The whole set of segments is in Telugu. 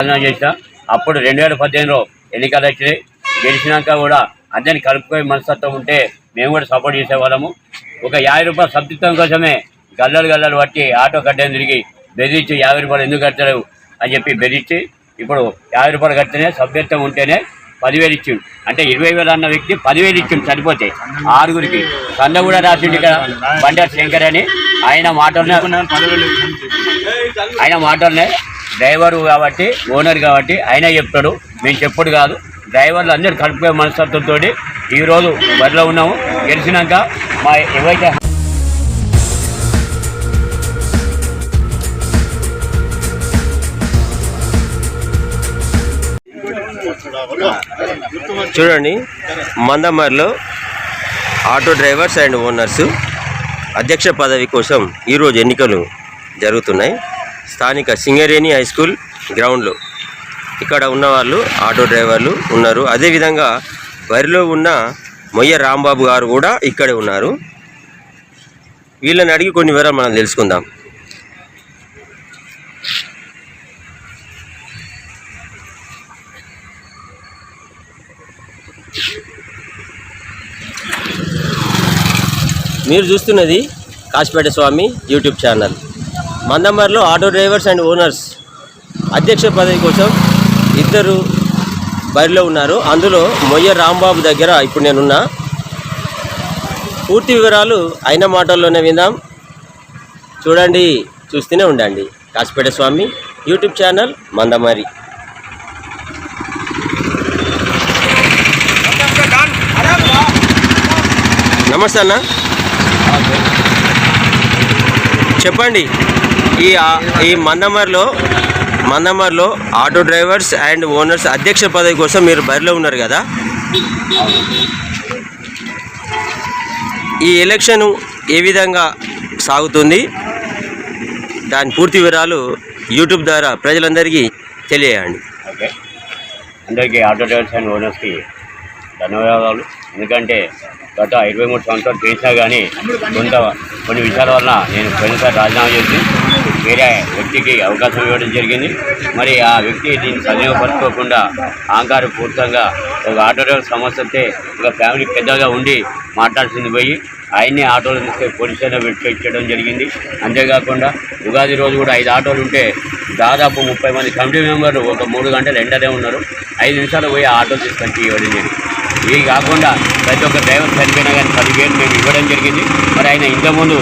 ప్రయత్నం చేసిన అప్పుడు రెండు వేల పద్దెనిమిదిలో ఎన్నికలు వచ్చినాయి. గెలిచినాక కూడా అందరిని కలుపుకొని మనస్తత్వం ఉంటే మేము కూడా సపోర్ట్ చేసేవాళ్ళము. ఒక యాభై రూపాయల సభ్యత్వం కోసమే గల్లలు గల్లలు పట్టి ఆటో కట్టని తిరిగి బెదిరించి యాభై రూపాయలు ఎందుకు కట్టలేవు అని చెప్పి బెదిరించి ఇప్పుడు యాభై రూపాయలు కడితేనే సభ్యత్వం ఉంటేనే పదివేలు ఇచ్చిండు. అంటే ఇరవై వేలు అన్న వ్యక్తి పదివేలు ఇచ్చిండు సరిపోతే ఆరుగురికి. సంద కూడా రాసిండు ఇక్కడ బండారు శంకర్ అని. ఆయన మాటలనే ఆయన మాటలనే డ్రైవరు కాబట్టి ఓనర్ కాబట్టి ఆయన చెప్తాడు. మేము చెప్పుడు కాదు. డ్రైవర్లు అందరూ కలుపుకునే మనస్తత్వంతో ఈరోజు బరిలో ఉన్నాము. గెలిచినాక మా ఏవైతే చూడండి మందమర్లో ఆటో డ్రైవర్స్ అండ్ ఓనర్స్ అధ్యక్ష పదవి కోసం ఈరోజు ఎన్నికలు జరుగుతున్నాయి. స్థానిక సింగరేణి హై స్కూల్ గ్రౌండ్లో. ఇక్కడ ఉన్న వాళ్ళు ఆటో డ్రైవర్లు ఉన్నారు. అదేవిధంగా బరిలో ఉన్న మొయ్య రాంబాబు గారు కూడా ఇక్కడే ఉన్నారు. వీళ్ళని అడిగి కొన్ని వివరాలు మనం తెలుసుకుందాం. మీరు చూస్తున్నది కాశీపేట స్వామి యూట్యూబ్ ఛానల్. మందమర్లో ఆటో డ్రైవర్స్ అండ్ ఓనర్స్ అధ్యక్ష పదవి కోసం ఇద్దరు బరిలో ఉన్నారు. అందులో మొయ్య రాంబాబు దగ్గర ఇప్పుడు నేనున్నా. పూర్తి వివరాలు అయిన మాటల్లోనే విందాం. చూడండి చూస్తూనే ఉండండి. Kasipet Swamy YouTube channel Mandamarri. నమస్తే అన్న. చెప్పండి. ఈ ఈ మందమర్లో మందమర్లో ఆటో డ్రైవర్స్ అండ్ ఓనర్స్ అధ్యక్ష పదవి కోసం మీరు బరిలో ఉన్నారు కదా? ఈ ఎలక్షన్ ఏ విధంగా సాగుతుంది? దాని పూర్తి వివరాలు యూట్యూబ్ ద్వారా ప్రజలందరికీ తెలియజేయండి. ఓకే. అందరికీ ఆటో డ్రైవర్స్ అండ్ ఓనర్స్కి ధన్యవాదాలు. ఎందుకంటే గత ఇరవై మూడు సంవత్సరాలు చేసినా కానీ కొంత కొన్ని విషయాల వల్ల నేను పోయినసారి రాజీనామా చేసి వేరే వ్యక్తికి అవకాశం ఇవ్వడం జరిగింది. మరి ఆ వ్యక్తి దీన్ని సద్వినియోగపరచుకోకుండా అహంకార పూర్తంగా ఒక ఆటో డ్రైవర్ సమస్య ఒక ఫ్యామిలీ పెద్దగా ఉండి మాట్లాడాల్సింది పోయి ఆయన్ని ఆటోలు తీసుకొని పోలీస్ స్టేషన్లో పెట్టించడం జరిగింది. అంతేకాకుండా ఉగాది రోజు కూడా ఐదు ఆటోలు ఉంటే దాదాపు ముప్పై మంది కమిటీ మెంబర్లు ఒక మూడు గంటలు ఎండనే ఉన్నారు. ఐదు నిమిషాలు పోయి ఆ తీసుకొని ఇవ్వడం జరిగింది. ఇవి కాకుండా ప్రతి ఒక్క డ్రైవర్ చనిపోయినా కానీ పదివేలు మేము ఇవ్వడం జరిగింది. మరి ఆయన ఇంతకుముందు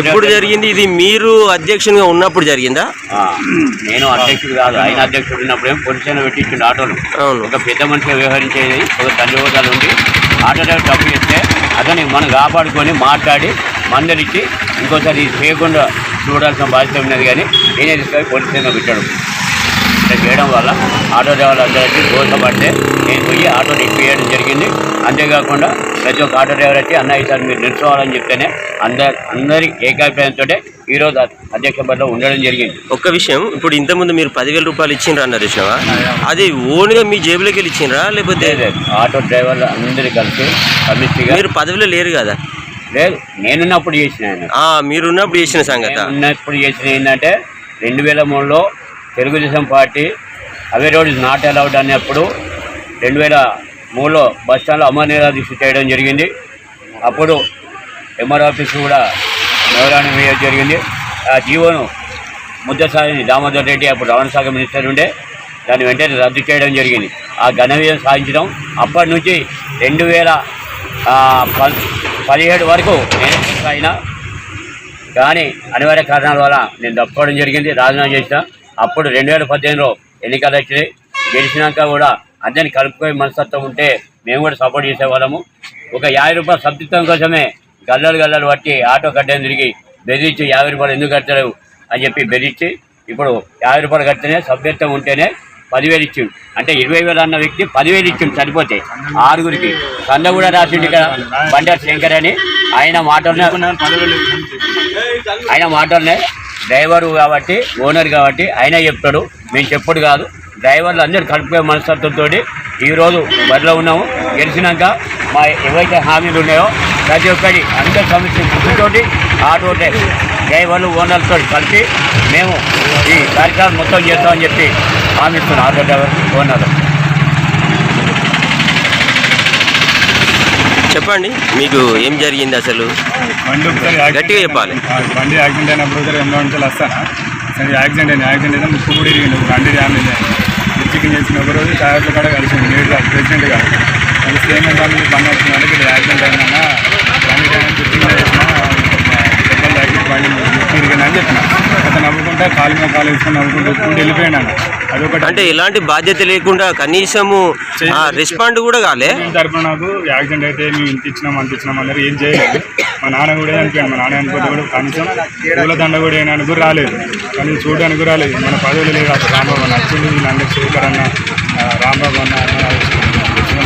ఎప్పుడు జరిగింది? ఇది మీరు అధ్యక్షునిగా ఉన్నప్పుడు జరిగిందా? నేను అధ్యక్షుడు కాదు ఆయన అధ్యక్షుడు ఉన్నప్పుడు ఏం పోలీస్ స్టేషన్ పెట్టించిండు ఆటోలు ఒక పెద్ద మనిషిగా వ్యవహరించేది ఒక తండ్రి హోదాలు ఉండి ఆటో డ్రైవర్ డబ్బు ఇస్తే అతన్ని మనం కాపాడుకొని మాట్లాడి మందలిచ్చి ఇంకోసారి ఇది చేయకుండా చూడాల్సిన బాధ్యత ఉన్నది కానీ నేనే తీసుకొని పోలీస్ స్టేషన్లో పెట్టాడు. ఇట్లా చేయడం వల్ల ఆటో డ్రైవర్లు అందరికీ దోషపడితే నేను పోయి ఆటోని ఇప్పివేయడం జరిగింది. అంతేకాకుండా ప్రతి ఒక్క ఆటో డ్రైవర్ వచ్చి అన్న ఈసారి మీరు నిలుచోవాలని చెప్తేనే అందరి అందరి ఏకాభిప్రాయంతో ఈరోజు అధ్యక్ష పదవిలో ఉండడం జరిగింది. ఒక్క విషయం ఇప్పుడు ఇంతకుముందు మీరు పదివేల రూపాయలు ఇచ్చిండ్రా అన్నారు చూసినావా? అది ఓన్గా మీ జేబులోకి వెళ్ళి ఇచ్చిండ్రా లేకపోతే? ఆటో డ్రైవర్లు అందరూ కలిసి సమిష్టిగా మీరు పదవిలో లేరు కదా? లేదు నేనున్నప్పుడు చేసిన మీరున్నప్పుడు చేసిన సంగత. నేను ఉన్నప్పుడు చేసిన ఏంటంటే రెండు వేల మూడులో తెలుగుదేశం పార్టీ అవే రోడ్ ఇస్ నాట్ అలౌడ్ అనేప్పుడు రెండు వేల మూడులో బస్ స్టాండ్లో అమర నిరాదీక్ష చేయడం జరిగింది. అప్పుడు ఎంఆర్ ఆఫీస్ కూడా మెమరాండం వేయడం జరిగింది. ఆ జీవోను ముద్దసారిని దామోదర్ రెడ్డి అప్పుడు రవాణా శాఖ మినిస్టర్ ఉండే దాన్ని వెంటనే రద్దు చేయడం జరిగింది. ఆ ఘన విజయం సాధించడం అప్పటి నుంచి రెండు వేల ప- పదిహేడు వరకు నేను అయినా కానీ అనివార్య కారణాల వల్ల నేను తప్పుకోవడం జరిగింది. రాజీనామా చేసిన అప్పుడు రెండు వేల పద్దెనిమిదిలో ఎన్నికలు వచ్చినాయి. గెలిచినాక కూడా అందరిని కలుపుకొని మనస్తత్వం ఉంటే మేము కూడా సపోర్ట్ చేసేవాళ్ళము. ఒక యాభై రూపాయల సభ్యత్వం కోసమే గల్లలు గల్లలు పట్టి ఆటో కట్టని తిరిగి బెదిరించి యాభై రూపాయలు ఎందుకు కట్టలేవు అని చెప్పి బెదిరించి ఇప్పుడు యాభై రూపాయలు కడితేనే సభ్యత్వం ఉంటేనే పదివేలు ఇచ్చిండు. అంటే ఇరవై వేలు అన్న వ్యక్తి పదివేలు ఇచ్చిండు సరిపోతే ఆరుగురికి. సంద కూడా రాసిండు ఇక్కడ బండారు శంకర్ అని. ఆయన మాటలనే ఆయన మాటలనే డ్రైవరు కాబట్టి ఓనర్ కాబట్టి ఆయన చెప్తాడు. మేము చెప్పుడు కాదు. డ్రైవర్లు అందరూ కలుపుకునే మనస్తత్వంతో ఈరోజు బరిలో ఉన్నాము. గెలిచినాక మా ఏవైతే హామీలు ఉన్నాయో ప్రతి ఒక్కటి అందరి సమస్య తోటి ఆటో డ్రైవర్లు ఓనర్లతో కలిపి మేము ఈ కార్యక్రమం మొత్తం చేస్తామని చెప్పి హామీ ఇస్తున్నాం ఆటో డ్రైవర్ ఓనర్లు. చెప్పండి మీకు ఏం జరిగింది అసలు? బండి ఒకసారి గట్టిగా చెప్పాలి. బండి యాక్సిడెంట్ అయినప్పుడు ఒకసారి ఎన్నో నుంచి వస్తాను? సరే యాక్సిడెంట్ అయింది. యాక్సిడెంట్ అయితే ముక్కు కూడా ఇరిగింది బండి డ్యామేజ్ అయింది. బ్రిడ్జికి చేసిన ఒక రోజు కూడా కలిసింది. మీరు కాదు ప్రెసిడెంట్ కాదు అది సేమ్ బండి బండి వచ్చిందంటే ఇక్కడ యాక్సిడెంట్ అయినా బండి డ్యామేజ్ బ్రిడ్జికి చేసిన దెబ్బలు తాకి బండి ముక్కు ఇరిగింది అని చెప్పిన అతను నవ్వుకుంటా కాలు వేసుకొని ఒప్పుకుంటూ వెళ్ళిపోయాడు అన్న. అదొకటి అంటే ఎలాంటి బాధ్యత లేకుండా కనీసము రెస్పాండ్ కూడా కాలే. దీని తరపున నాకు యాక్సిడెంట్ అయితే మేము ఇంత ఇచ్చినాం అంత ఇచ్చినాం అందరూ ఏం చేయలేదు. మా నాన్న కూడా అనిపోయాడు మా నాన్న అనుకుంటే కూడా కనీసం పూల దండ కూడా ఏనానికి కూడా రాలేదు. కానీ చూడడానికి కూడా రాలేదు. మన పదవులు లేదు అప్పుడు రాంబాబు అన్న అచ్చులు వీళ్ళందరూ శేఖర్ అన్న ఆ, రాంబాబు అన్న అన్న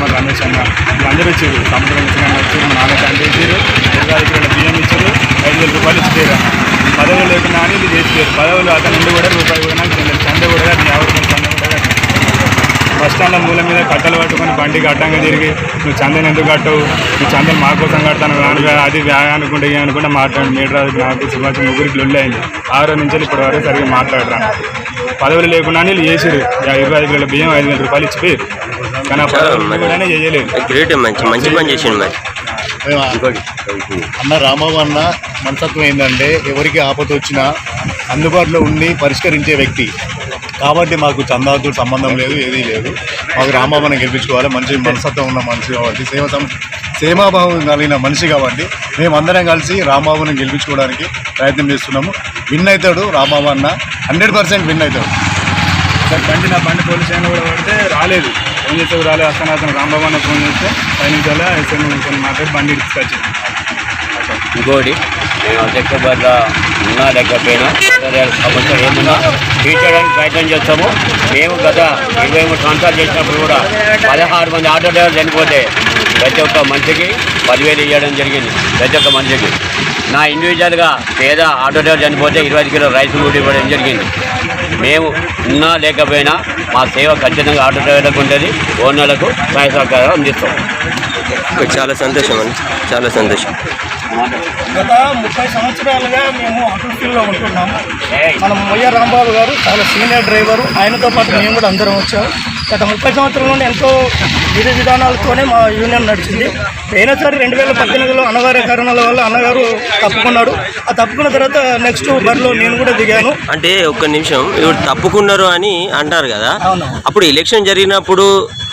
చిన్నమ్మ రమేష్ అన్న వీళ్ళందరూ ఇచ్చారు సముద్రం వచ్చిన వచ్చారు మా నాన్న తండ్రి ఇచ్చారు ఇరవై ఐదు బియ్యం ఇచ్చారు. ఐదు వేల రూపాయలు ఇచ్చారు. అన్న పదవులు లేకుండా అని ఇది చేసారు పదవులు అతని నుండి కూడా రూపాయి కూడా నాకు తెలియదు చంద కూడా కాదు, యాభై రూపాయలు కూడా బస్ స్టాండ్ల మూల మీద కట్టలు పట్టుకొని బండికి అడ్డంగా తిరిగి నువ్వు చందని ఎందుకు కట్టవు? నువ్వు చందని మా కోసం కడతాను అనుగా అది అనుకుంటే అనుకుంటే మాట్లాడు. మీటర్ నాకు సుభాష్ ముగ్గురికి లొల్లి అయింది. ఆరో నుంచి ఇప్పటి వరకు సరిగ్గా మాట్లాడరా. పదవులు లేకుండా వీళ్ళు చేసిరు ఇరవై ఐదు వేల బియ్యం ఐదు వేల రూపాయలు ఇచ్చిపోయి గ్రేట్ మంచి మంచి పని చేసిండు మరి. అన్న రామబాబు అన్న మనస్తత్వం ఏంటంటే ఎవరికి ఆపద వచ్చినా అందుబాటులో ఉండి పరిష్కరించే వ్యక్తి. కాబట్టి మాకు చందాతో సంబంధం లేదు ఏదీ లేదు. మాకు రామబాబుని గెలిపించుకోవాలి. మంచి మనస్తత్వం ఉన్న మనిషి కాబట్టి సేవ సం- సేవాభావం కలిగిన మనిషి కాబట్టి మేమందరం కలిసి రాంబాబుని గెలిపించుకోవడానికి ప్రయత్నం చేస్తున్నాము. విన్ అవుతాడు రాంబాబు అన్న. హండ్రెడ్ పర్సెంట్ విన్ అవుతాడు. సార్ బండి నా బండి పోలీస్ కూడా పడితే రాలేదు. ఫోన్ చేస్తే కూడా రాలేదు వస్తాను అతను రాంబాబు అన్న ఫోన్ చేస్తే పది నిమిషాలు ఎస్ఎం కొన్ని మాట్లాడి బండి తీసుకొచ్చింది ఇంకోటి మేము అధ్యక్ష బద్ద ఉన్నా లేకపోయినా. సమస్య ఏమున్నా? తీర్చడానికి ప్రయత్నం చేస్తాము. మేము గత ఇరవై మూడు సంవత్సరాలు చేసినప్పుడు కూడా పదహారు మంది ఆటో డ్రైవర్ చనిపోతే ప్రతి ఒక్క మనిషికి పదివేలు ఇవ్వడం జరిగింది. ప్రతి ఒక్క మనిషికి. నా ఇండివిజువల్గా పేద ఆటో డ్రైవర్ చనిపోతే ఇరవై ఐదు కిలో రైస్ కూడా ఇవ్వడం జరిగింది. మేము ఉన్నా లేకపోయినా మా సేవ ఖచ్చితంగా ఆటో డ్రైవర్లకు ఉంటుంది. ఓనర్లకు సహాయ సహకారాలు అందిస్తాం. చాలా సంతోషం అండి. చాలా సంతోషం. గత ముప్పై సంవత్సరాలుగా మేము ఆటో ఫీల్డ్లో ఉంటున్నాము. మన మొయ్య రాంబాబు గారు చాలా సీనియర్ డ్రైవరు. ఆయనతో పాటు మేము కూడా అందరం వచ్చాము. గత ముప్పై సంవత్సరాల నుండి ఎంతో విధి విధానాలతోనే మా యూనియన్ నడిచింది. పోయినసారి రెండు వేల పద్దెనిమిదిలో అన్నగారి కారణాల వల్ల అన్నగారు తప్పుకున్నాడు ఆ తప్పుకున్న తర్వాత నెక్స్ట్ బరిలో నేను కూడా దిగాను. అంటే ఒక్క నిమిషం ఇప్పుడు తప్పుకున్నారు అని అంటారు కదా. అప్పుడు ఎలక్షన్ జరిగినప్పుడు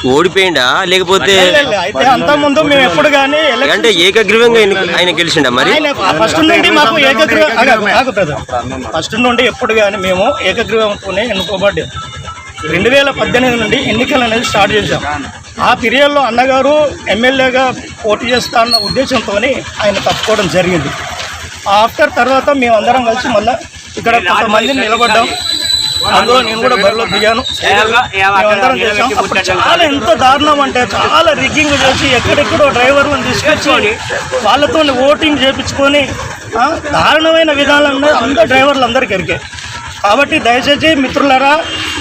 ఓడిపోయిందా లేకపోతే అయితే అంతకుముందు మేము ఎప్పుడు కానీ అంటే ఏకగ్రీవంగా ఆయన- గెలిచిండా మరి? ఫస్ట్ నుండి మాకు ఏకగ్రీవ. ఫస్ట్ నుండి ఎప్పుడు కానీ మేము ఏకగ్రీవంతోనే ఎన్నుకోబడ్డాం. రెండు వేల పద్దెనిమిది నుండి ఎన్నికలు అనేది స్టార్ట్ చేశాం. ఆ పీరియడ్లో అన్నగారు ఎమ్మెల్యేగా పోటీ చేస్తా అన్న ఉద్దేశంతో ఆయన తప్పుకోవడం జరిగింది. ఆఫ్టర్ తర్వాత మేమందరం కలిసి మళ్ళీ ఇక్కడ కొంతమందిని నిలబడ్డాం. అందులో నేను కూడా బరిలో దిగాను. మేమందరం చేసాం అప్పుడు చాలా ఎంత దారుణం అంటే చాలా రిగ్గింగ్ చేసి ఎక్కడెక్కడో డ్రైవర్లను తీసుకొచ్చి వాళ్ళతో ఓటింగ్ చేపించుకొని ఆ, దారుణమైన విధానంలో అందరు డ్రైవర్లు అందరికీ ఎరికే కాబట్టి దయచేసి మిత్రులారా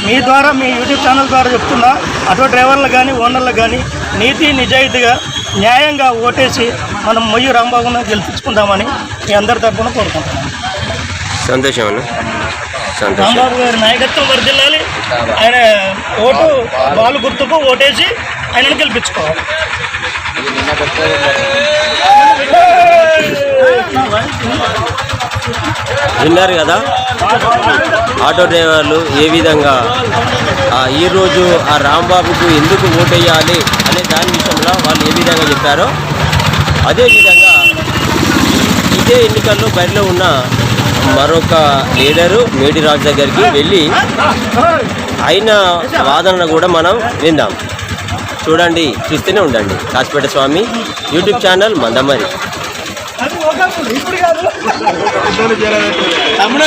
మీ ద్వారా మీ యూట్యూబ్ ఛానల్ ద్వారా చెప్తున్నా ఆటో డ్రైవర్లకు కానీ ఓనర్లకు కానీ నీతి నిజాయితీగా న్యాయంగా ఓటేసి మనం మొయ్యి రాంబాబును గెలిపించుకుందామని మీ అందరి తరఫున కోరుకుంటున్నాను. సంతోషం అన్న. రాంబాబు గారి నాయకత్వం వర్దిల్లాలి ఆయన ఓటు బాలు గుర్తుకు ఓటేసి ఆయనను గెలిపించుకోవాలి. విన్నారు కదా? ఆటో డ్రైవర్లు ఏ విధంగా ఆ, ఈరోజు ఆ రాంబాబుకు ఎందుకు ఓటేయాలి అనే దాని విషయంలో వాళ్ళు ఏ విధంగా చెప్పారో అదేవిధంగా ఇదే ఎన్నికల్లో బరిలో ఉన్న మరొక లీడరు మేడిరాజు దగ్గరికి వెళ్ళి ఆయన వాదన కూడా మనం విందాం. చూడండి చూస్తూనే ఉండండి. Kasipet Swamy YouTube channel Mandamarri. తమ్ముడు